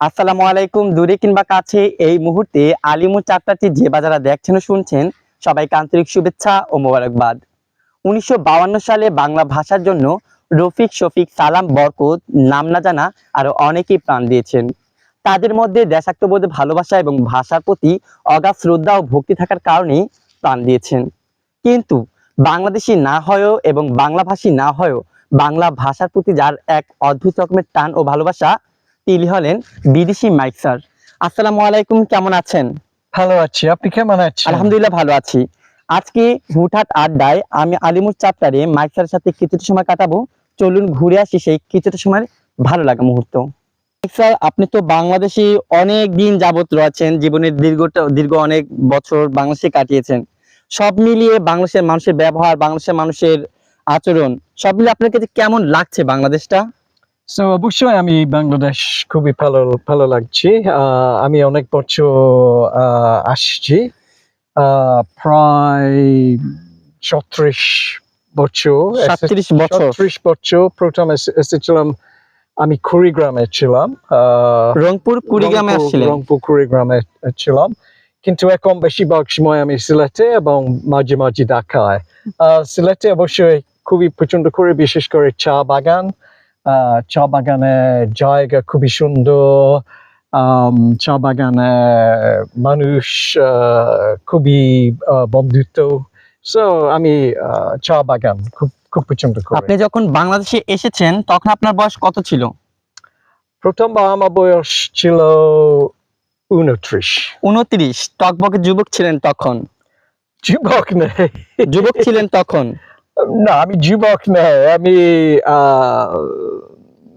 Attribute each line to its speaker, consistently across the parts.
Speaker 1: আসসালামু আলাইকুম, দূরে কিংবা কাছে, এই মুহূর্তে আলিমুর চাপটাটি যে বাজারা দেখছেন ও শুনছেন, সবাইকে আন্তরিক শুভেচ্ছা ও মোবারকবাদ। উনিশশো সালে বাংলা ভাষার জন্য রফিক শফিক সালাম বরকত, নাম না জানা, আরও অনেকেই প্রাণ দিয়েছেন। তাদের মধ্যে দেশাত্মবোধ ভালোবাসা এবং ভাষার প্রতি অগাধ শ্রদ্ধা ও ভক্তি থাকার কারণেই প্রাণ দিয়েছেন। কিন্তু বাংলাদেশি না হয়েও এবং বাংলাভাষী না হয়েও বাংলা ভাষার প্রতি যার এক অদ্ভুত রকমের টান ও ভালোবাসা তিনি হলেন বিদেশি মাইক স্যার। আসসালামু আলাইকুম কেমন আছেন?
Speaker 2: ভালো আছি আপনি কেমন আছেন?
Speaker 1: আলহামদুলিল্লাহ ভালো আছি। আজকে আড্ডায় আমি আলিমুর চাপটারে মাইক স্যারের সাথে কিছুটা সময় কাটাবো। চলুন ঘুরে আসি সেই কিছুটা সময় ভালো লাগা মুহূর্ত। স্যার আপনি তো বাংলাদেশে অনেক দিন যাবত রয়েছেন জীবনের দীর্ঘ দীর্ঘ অনেক বছর বাংলাদেশে কাটিয়েছেন। সব মিলিয়ে বাংলাদেশের মানুষের ব্যবহার বাংলাদেশের মানুষের আচরণ সব মিলিয়ে আপনার কাছে কেমন লাগছে বাংলাদেশটা?
Speaker 2: তো অবশ্যই আমি বাংলাদেশ খুবই ভালো ভালো লাগছে। আমি অনেক বছর আসছি। প্রায় ছত্রিশ বছর
Speaker 1: সাতত্রিশ বছর।
Speaker 2: প্রথম এসে- এসেছিলাম। আমি কুড়িগ্রামে ছিলাম। আহ,
Speaker 1: রংপুর কুড়িগ্রামে
Speaker 2: রংপুর- কুড়িগ্রামে ছিলাম। কিন্তু এখন বেশিরভাগ সময় আমি সিলেটে এবং মাঝে মাঝে ঢাকায়। আহ, সিলেটে অবশ্যই খুবই প্রচণ্ড করে বিশেষ করে চা বাগান। চা বাগানে জায়গা খুবই সুন্দর। চা বাগানে মানুষ খুবই বন্ধুত্ব। সো আমি চা বাগান খুব খুব পছন্দ করি।
Speaker 1: আপনি যখন বাংলাদেশে এসেছেন তখন আপনার বয়স কত ছিল?
Speaker 2: প্রথমবার আমার বয়স ছিল উনত্রিশ
Speaker 1: উনত্রিশ টকবকে যুবক ছিলেন তখন।
Speaker 2: যুবক নেই।
Speaker 1: যুবক ছিলেন তখন।
Speaker 2: না আমি যুবক নেই আমি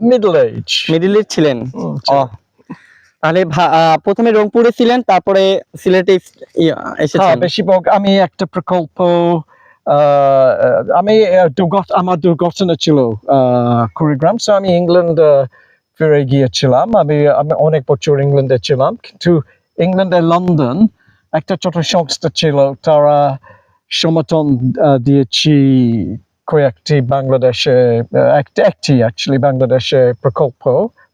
Speaker 2: মিডল এজ
Speaker 1: মিডিল ইস্ট ছিলেন? তাহলে প্রথমে রংপুরে ছিলেন তারপরে সিলেটে ইয়া,
Speaker 2: হ্যাঁ
Speaker 1: এসেছেন
Speaker 2: বেশিরভাগ আমি একটা প্রকল্প আমি আমার দুর্ঘটনা ছিল কুড়িগ্রাম সো আমি ইংল্যান্ড ফিরে গিয়েছিলাম। আমি আমি অনেক বছর ইংল্যান্ডে ছিলাম কিন্তু ইংল্যান্ডে লন্ডন একটা ছোট সংস্থা ছিল তারা সমর্থন দিয়েছি কয়েকটি বাংলাদেশে একটা একটি অ্যাকচুয়ালি বাংলাদেশে প্রকল্প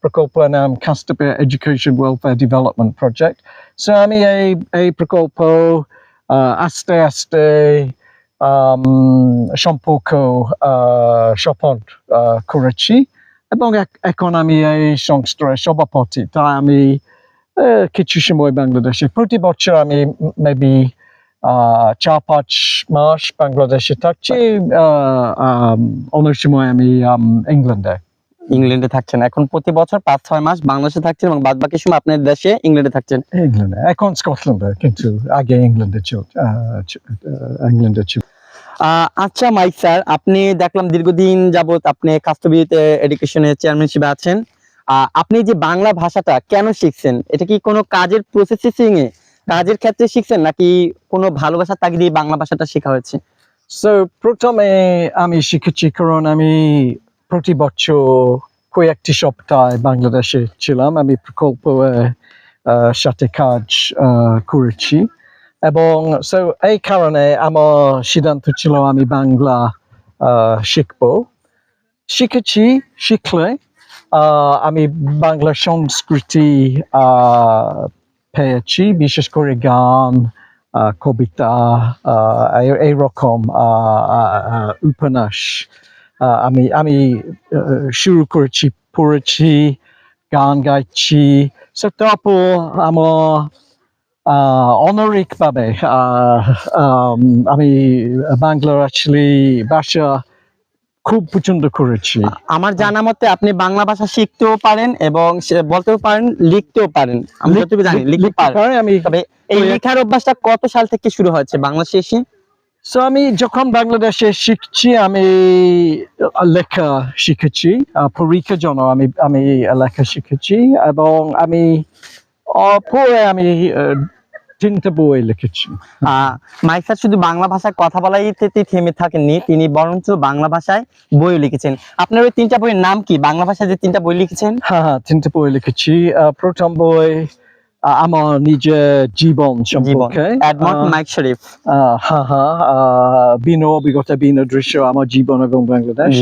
Speaker 2: প্রকল্পের নাম customer education welfare development project so আমি এই এই প্রকল্প আস্তে আস্তে সম্পর্ক আহ, করেছি এবং এখন আমি এই সংস্থার সভাপতি। তাই আমি কিছু সময় বাংলাদেশে প্রতি বছর আমি মেবি চার পাঁচ মাস বাংলাদেশে থাকছি অনেক সময় আমি ইংল্যান্ডে।
Speaker 1: ইংল্যান্ডে থাকছেন। এখন প্রতি বছর পাঁচ ছয় মাস বাংলাদেশে থাকছেন এবং বাদ বাকি সময় আপনার দেশে ইংল্যান্ডে থাকছেন।
Speaker 2: ইংল্যান্ডে এখন স্কটল্যান্ডে কিন্তু আগে ইংল্যান্ডে ছিল ইংল্যান্ডে ছিল।
Speaker 1: আচ্ছা মাইক স্যার আপনি দেখলাম দীর্ঘদিন যাবৎ আপনি কাস্তবিতে এডুকেশনের চেয়ারম্যান হিসেবে আছেন আপনি যে বাংলা ভাষাটা কেন শিখছেন এটা কি কোনো কাজের প্রসেসিং এ কাজের ক্ষেত্রে শিখছেন নাকি কোনো ভালোবাসার তাগিদে বাংলা ভাষাটা শেখা হয়েছে?
Speaker 2: সো প্রথমে আমি শিখেছি, কারণ আমি প্রতি বছর কয়েকটি সপ্তাহে বাংলাদেশে ছিলাম। আমি প্রকল্প সাথে কাজ করেছি। এবং এই কারণে আমার সিদ্ধান্ত ছিল আমি বাংলা শিখব। শিখেছি, শিখলে আমি বাংলা সংস্কৃতি পেয়েছি বিশেষ করে গান কবিতা এইরকম উপন্যাস আমি আমি শুরু করেছি, পড়েছি, গান গাইছি। তারপর আমার অনারিকভাবে আমি বাংলার অ্যাকচুয়ালি ভাষা খুব পছন্দ করেছি।
Speaker 1: আমার জানা মতে আপনি বাংলা ভাষা শিখতেও পারেন এবং বলতেও পারেন লিখতেও পারেন। আমি যতটুকু জানি লিখতে পারেন।
Speaker 2: আমি
Speaker 1: তবে এই লেখার অভ্যাসটা কত সাল থেকে শুরু হয়েছে বাংলাদেশে এসে?
Speaker 2: So আমি যখন বাংলাদেশে শিখছি আমি লেখা শিখেছি পরীক্ষার জন্য আমি আমি লেখা শিখেছি এবং আমি পরে আমি আহ, বই লিখেছি।
Speaker 1: মাইক স্যার শুধু বাংলা ভাষায় কথা বলাইতে থেমে থাকেননি তিনি বরঞ্চ বাংলা ভাষায় বইও লিখেছেন। আপনার ওই তিনটা বইয়ের নাম কি? বাংলা ভাষায় যে তিনটা বই লিখেছেন?
Speaker 2: হ্যাঁ হ্যাঁ তিনটা বই লিখেছি। প্রথম বই আমার নিজের জীবন সম্পর্কে।
Speaker 1: মাইক শরীফ।
Speaker 2: হ্যাঁ হ্যাঁ বিনো অভিজ্ঞতা বিনো দৃশ্য আমার জীবন এবং বাংলাদেশ।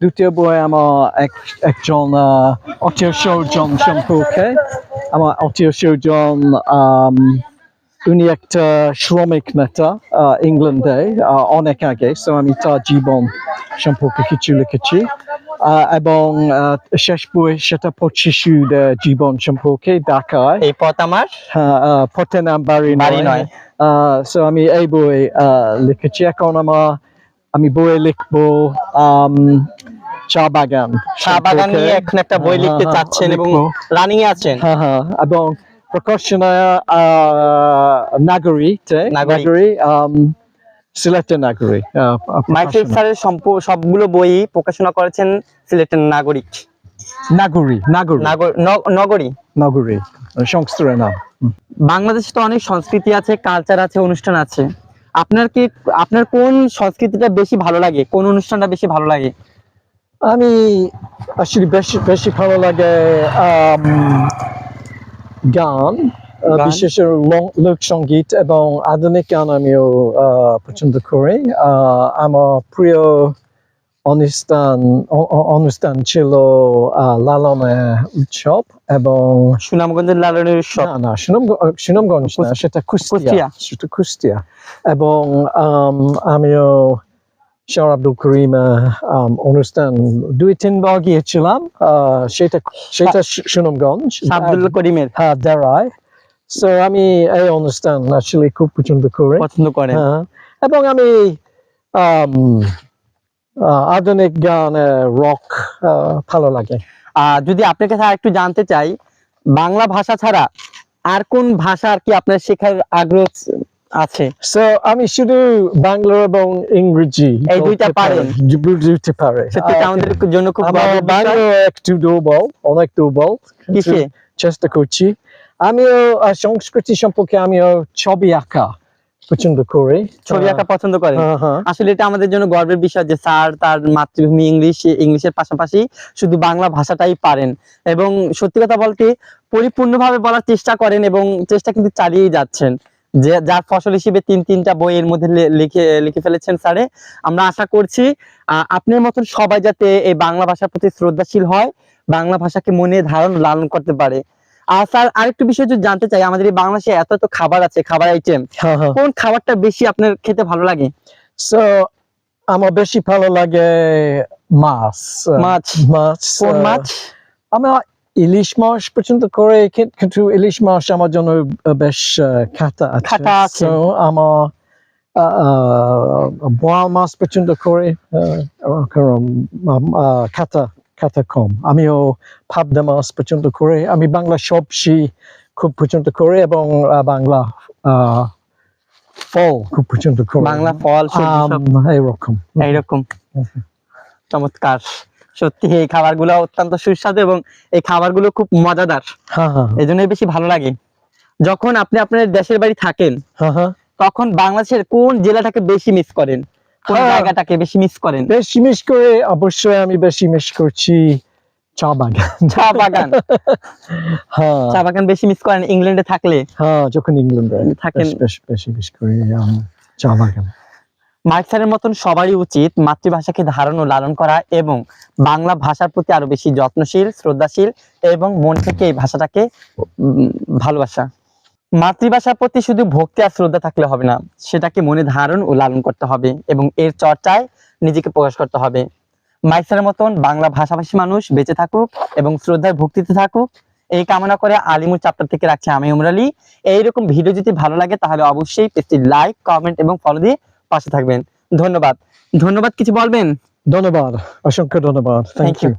Speaker 2: দ্বিতীয় বই আমার এক একজন অতীয় সৌজন সম্পর্কে। আমার অতীয় সৌজন উনি একটা শ্রমিক নেতা ইংল্যান্ডে অনেক আগে। সো আমি তার জীবন সম্পর্কে কিছু লিখেছি। এবং শেষ বই সেটা পঁচিশুদের জীবন সম্পর্কে ঢাকায়।
Speaker 1: এই পথ আমার?
Speaker 2: হ্যাঁ, পথে নাম বাড়ি
Speaker 1: নয়।
Speaker 2: সো আমি এই বই আহ, লিখেছি। এখন আমার আমি বইয়ে লিখব চা বাগান
Speaker 1: চা বাগান নিয়ে এখন একটা বই লিখতে
Speaker 2: হ্যাঁ,
Speaker 1: চাচ্ছেন এবং রানিং আছেন।
Speaker 2: হ্যাঁ হ্যাঁ এবং নাগরী
Speaker 1: নাগরী।
Speaker 2: নাগরী আম, সিলেটের নাগরী
Speaker 1: মাইকেল স্যারের সবগুলো বই প্রকাশনা করেছেন সিলেটের নাগরিক
Speaker 2: নাগরী নাগরী
Speaker 1: নাগর- নগরী
Speaker 2: সংস্থার নাম।
Speaker 1: বাংলাদেশে তো অনেক সংস্কৃতি আছে কালচার আছে অনুষ্ঠান আছে। আপনার কি আপনার কোন সংস্কৃতিটা বেশি ভালো লাগে? কোন অনুষ্ঠানটা বেশি ভালো লাগে?
Speaker 2: আমি আসলে বেশি বেশি ভালো লাগে আম, গান বিশেষ লোকসঙ্গীত এবং আধুনিক গান আমিও পছন্দ করি। আমার প্রিয় অনুষ্ঠান অনুষ্ঠান ছিল আহ, লালনের উৎসব এবং
Speaker 1: সুনামগঞ্জের লালনের উৎসব।
Speaker 2: না না সুনামগ- সুনামগঞ্জ না সেটা
Speaker 1: কুষ্টিয়া।
Speaker 2: সেটা কুষ্টিয়া। এবং আম, আমিও শাহ আব্দুল করিম অনুষ্ঠান দুই তিনবার গিয়েছিলাম আহ, সেটা সেটা সুনামগঞ্জ
Speaker 1: আব্দুল করিমের
Speaker 2: হ্যাঁ দাঁড়ায় সো আমি এই অনুষ্ঠান আসলে খুব পছন্দ করি
Speaker 1: পছন্দ
Speaker 2: হ্যাঁ এবং আমি আধুনিক গান রক ভালো লাগে
Speaker 1: আর যদি আপনার কাছে একটু জানতে চাই বাংলা ভাষা ছাড়া আর কোন ভাষা আর কি আপনার শেখার আগ্রহ আছে।
Speaker 2: সো আমি শুধু বাংলা এবং ইংরেজি
Speaker 1: এই দুইটা
Speaker 2: পারে।
Speaker 1: সত্যি আমাদের জন্য খুব বিষয়।
Speaker 2: বাংলা একটু দুর্বল অনেক দুর্বল।
Speaker 1: কিসে?
Speaker 2: চেষ্টা করছি। আমিও সংস্কৃতি সম্পর্কে আমিও ছবি আঁকা পছন্দ করি।
Speaker 1: ছবি আঁকা পছন্দ করেন?
Speaker 2: হ্যাঁ, হ্যাঁ।
Speaker 1: আসলে এটা আমাদের জন্য গর্বের বিষয় যে স্যার তার মাতৃভূমি ইংলিশ ইংলিশের পাশাপাশি শুধু বাংলা ভাষাটাই পারেন। এবং সত্যি কথা বলতে পরিপূর্ণভাবে বলার চেষ্টা করেন এবং চেষ্টা কিন্তু চালিয়েই যাচ্ছেন। যে যার ফসল হিসেবে তিন তিনটা বইয়ের মধ্যে লিখে লিখে ফেলেছেন স্যারে। আমরা আশা করছি আপনার মতন সবাই যাতে এই বাংলা ভাষার প্রতি শ্রদ্ধাশীল হয় বাংলা ভাষাকে মনে ধারণ লালন করতে পারে। আর স্যার আরেকটু বিষয় যদি জানতে চাই আমাদের এই বাংলাদেশে এত এত খাবার আছে খাবার আইটেম
Speaker 2: হ্যাঁ, হ্যাঁ।
Speaker 1: কোন খাবারটা বেশি আপনার খেতে ভালো লাগে?
Speaker 2: So, আমার বেশি ভালো লাগে মাছ।
Speaker 1: মাছ।
Speaker 2: মাছ
Speaker 1: কোন মাছ?
Speaker 2: আমার ইলিশ মাছ পছন্দ করে কিন্তু ইলিশ মাছ আমার জন্য বেশ খাটা আছে। আমার বোয়াল মাছ পছন্দ করে খাটা খাটা কম। আমিও পাবদা মাছ পছন্দ করে আমি বাংলা সবজি খুব পছন্দ করে এবং বাংলা আহ, ফল খুব পছন্দ করে।
Speaker 1: বাংলা ফল
Speaker 2: এইরকম।
Speaker 1: এইরকম। চমৎকার। সত্যি এই খাবারগুলো অত্যন্ত সুস্বাদু এবং এই খাবারগুলো খুব মজাদার।
Speaker 2: হ্যাঁ হ্যাঁ
Speaker 1: এই জন্যই বেশি ভালো লাগে। যখন আপনি আপনার দেশের বাড়ি থাকেন
Speaker 2: হ্যাঁ হ্যাঁ।
Speaker 1: তখন বাংলাদেশের কোন জেলাটাকে বেশি মিস করেন? কোন
Speaker 2: হ্যাঁ।
Speaker 1: জায়গাটাকে বেশি মিস করেন?
Speaker 2: বেশি মিস করে অবশ্যই আমি বেশি মিস করছি চা বাগান।
Speaker 1: চা বাগান?
Speaker 2: হ্যাঁ।
Speaker 1: চা বাগান বেশি মিস করেন ইংল্যান্ডে থাকলে?
Speaker 2: হ্যাঁ যখন ইংল্যান্ডে
Speaker 1: থাকেন।
Speaker 2: বেশ- মিস করি চা বাগান।
Speaker 1: মার্ক মতন সবারই উচিত মাতৃভাষাকে ধারণ ও লালন করা এবং বাংলা ভাষার প্রতি আরও বেশি যত্নশীল, শ্রদ্ধাশীল এবং মন থেকে এই ভাষাটাকে ভালোবাসা। মাতৃভাষার প্রতি শুধু ভক্তি আর শ্রদ্ধা থাকলে হবে না, সেটাকে মনে ধারণ ও লালন করতে হবে এবং এর চর্চায় নিজেকে প্রকাশ করতে হবে। মাইক স্যারের মতন বাংলা ভাষাভাষী মানুষ বেঁচে থাকুক এবং শ্রদ্ধার ভক্তিতে থাকুক, এই কামনা করে আলিমুর চাপ্টার থেকে রাখছি আমি উমরালি এইরকম ভিডিও যদি ভালো লাগে তাহলে অবশ্যই পেজটি লাইক, কমেন্ট এবং ফলো দিয়ে পাশে থাকবেন। ধন্যবাদ। ধন্যবাদ কিছু বলবেন?
Speaker 2: ধন্যবাদ অসংখ্য ধন্যবাদ। থ্যাংক. ইউ